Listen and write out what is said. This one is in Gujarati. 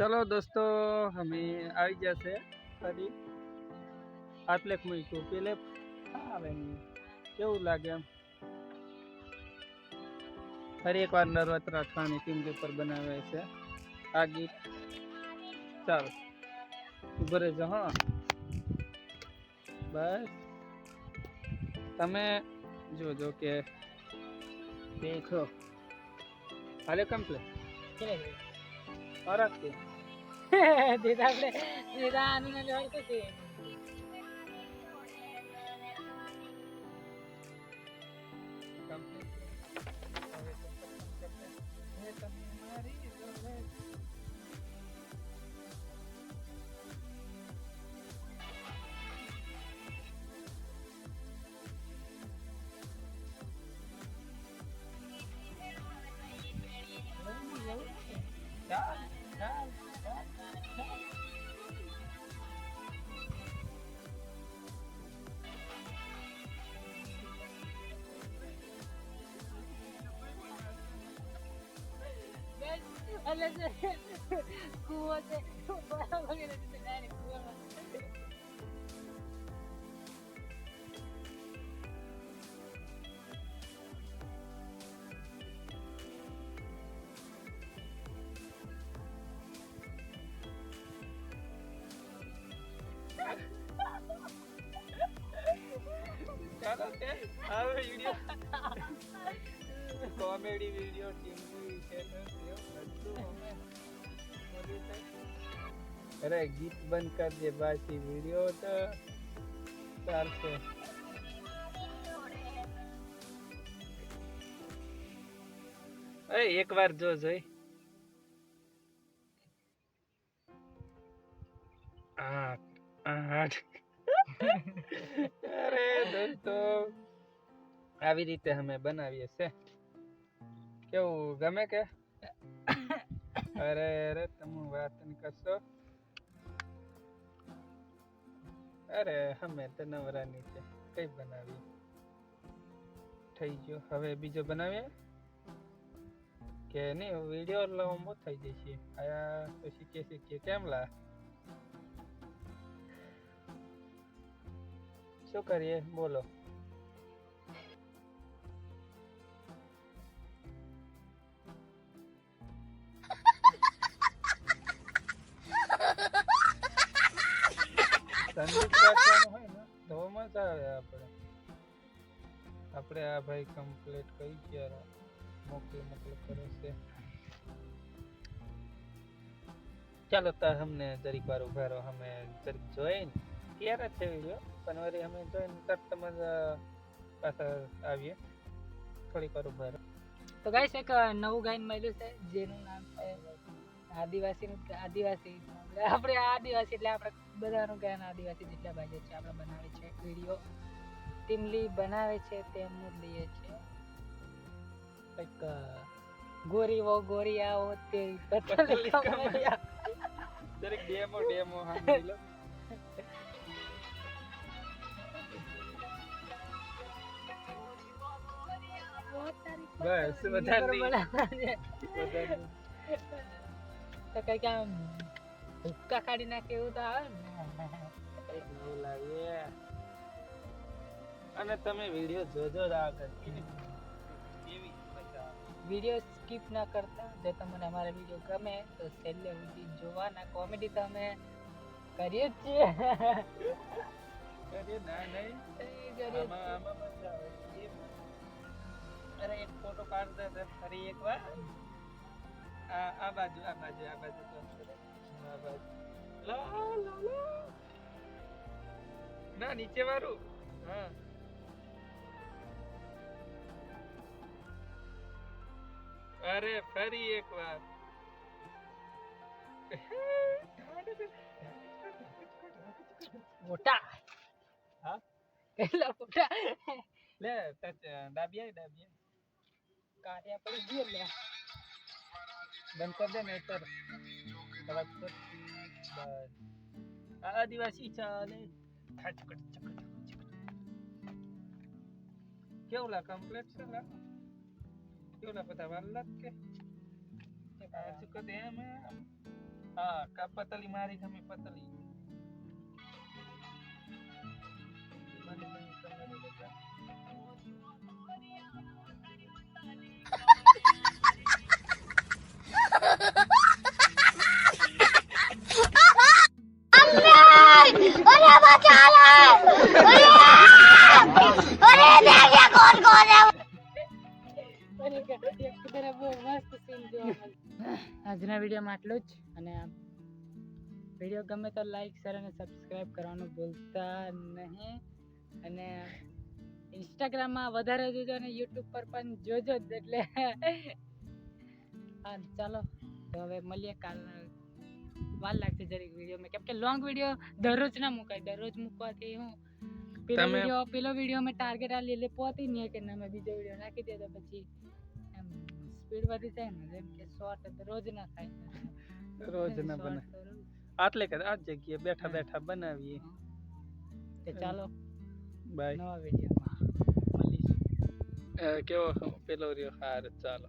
ચલો દોસ્તો અમે આવી જશે ફરી આટલે મૂક્યું પેલે આવે નહીં કેવું લાગે એમ ફરી એકવાર નર્વતરા ખાની ટીમ પેપર બનાવે છે આ ગીત ચાલો ઊભો રહેજો હા બસ તમે જોજો કે દેખો હાલે કમ્પ્લેટ ઓરખ કે દીધા આપણે દીધા આનું ને જોડ તો છે એટલે છે કૂવો છે બરાબર કે નથી ડાયરેક્ટ કૂવામાં ચાલો તે હવે video comedy video TV channel બધું અમે મોદી સાહેબ. અરે ગીત બંધ કર દે બાકી વિડિયો તો ચાલશે અરે એક વાર જો જોઈ આઠ આઠ અરે દોસ્તો આવી રીતે અમે બનાવીએ છે કેવું, ગમે કે? અરે અરે, તમે વાત ન કરશો. અરે, અમે તો નવરાની છે. કઈ બનાવ્યું? થઈ ગયો. હવે બીજો બનાવીએ? કે નહીં વીડિયો લાંબો થઈ જશે. આયા પછી કે શીખીએ કેમ લા? શું કરીએ? બોલો. આપણે આ ભાઈ કમ્પ્લીટ કઈ ગયા? મોકલી મોકલી કરે છે. ચાલો તો અમને જરીક વાર ઊભા રહો. અમે જરીક જોઈને ક્યારે છે વીડિયો પણ વળી અમે જોઈને તરત જ પાછા આવીએ. થોડીક વાર ઊભા રહો. તો ગાઈસ એક નવું ગાયન મળ્યું છે, જેનું નામ છે આદિવાસી આદિવાસી. આપણે આદિવાસી એટલે આપણે બધાનું ગાયન આદિવાસી જેટલા ભાઈઓ છે, આપણે બનાવે છે વીડિયો ટીમલી બનાવે છે જ લઈએ છે કંઈક ગોરી વો ગોરી આવો તે. દરેક ડેમો ડેમો હા બસ. તો આમ હુક્કા કાઢી નાખે એવું તો આવે ને? લાવીએ અને તમે વીડિયો જોજો જ કેવી વીડિયો સ્કીપ ના કરતા જો તમને અમારા વીડિયો ગમે તો છેલ્લે સુધી જોવાના. કોમેડી તો અમે કરીએ જ છીએ. કરીએ? ના નહીં. અરે એક ફોટો પાડ દે તો ફરી એક આ આ બાજુ આ બાજુ આ બાજુ આ બાજુ. લા લા લા. ના નીચે વાળું. હા. અરે ફરી એક વાર મોટા. હા? કેટલા મોટા? લે ડાબિયા ડાબિયા કાઢ્યા પડી ગયો લે બંધ દે નહીતર. અવાજ કર. બસ. આ આદિવાસી ચાલે. હા, ચકટ, ચકટ, ચકટ, ચકટ. કેવું લા કમ્પ્લેટ છે લા? કેવું લા બધા વાર લાગ કે આ ચકટ એમ એમ. હા કા આજના વિડીયોમાં આટલું જ. અને વીડિયો ગમે તો લાઈક શેર અને સબસ્ક્રાઇબ કરવાનું ભૂલતા નહીં. અને ઇન્સ્ટાગ્રામમાં વધારે જોજો અને યુટ્યુબ પર પણ જોજો જ એટલે. હા ચાલો. તો હવે મળીએ કાલ. વાર લાગશે જરીક વિડીયોમાં કેમ કે લોંગ વીડિયો દરરોજ ના મુકાય. દરરોજ મૂકવાથી હું પેલો વીડિયો પેલો વીડિયો મેં ટાર્ગેટ આ લે પોતી નહીં કે ના મેં બીજો વીડિયો નાખી દે તો પછી સ્પીડ વધી જાય ને જેમ કે શોર્ટ રોજ ના થાય. રોજ ના બને. આટલે કે આ જગ્યાએ બેઠા બેઠા બનાવીએ. તે ચાલો બાય. નવા વિડીયોમાં મળીશું. કેવો પેલો રહ્યો? હાર ચાલો.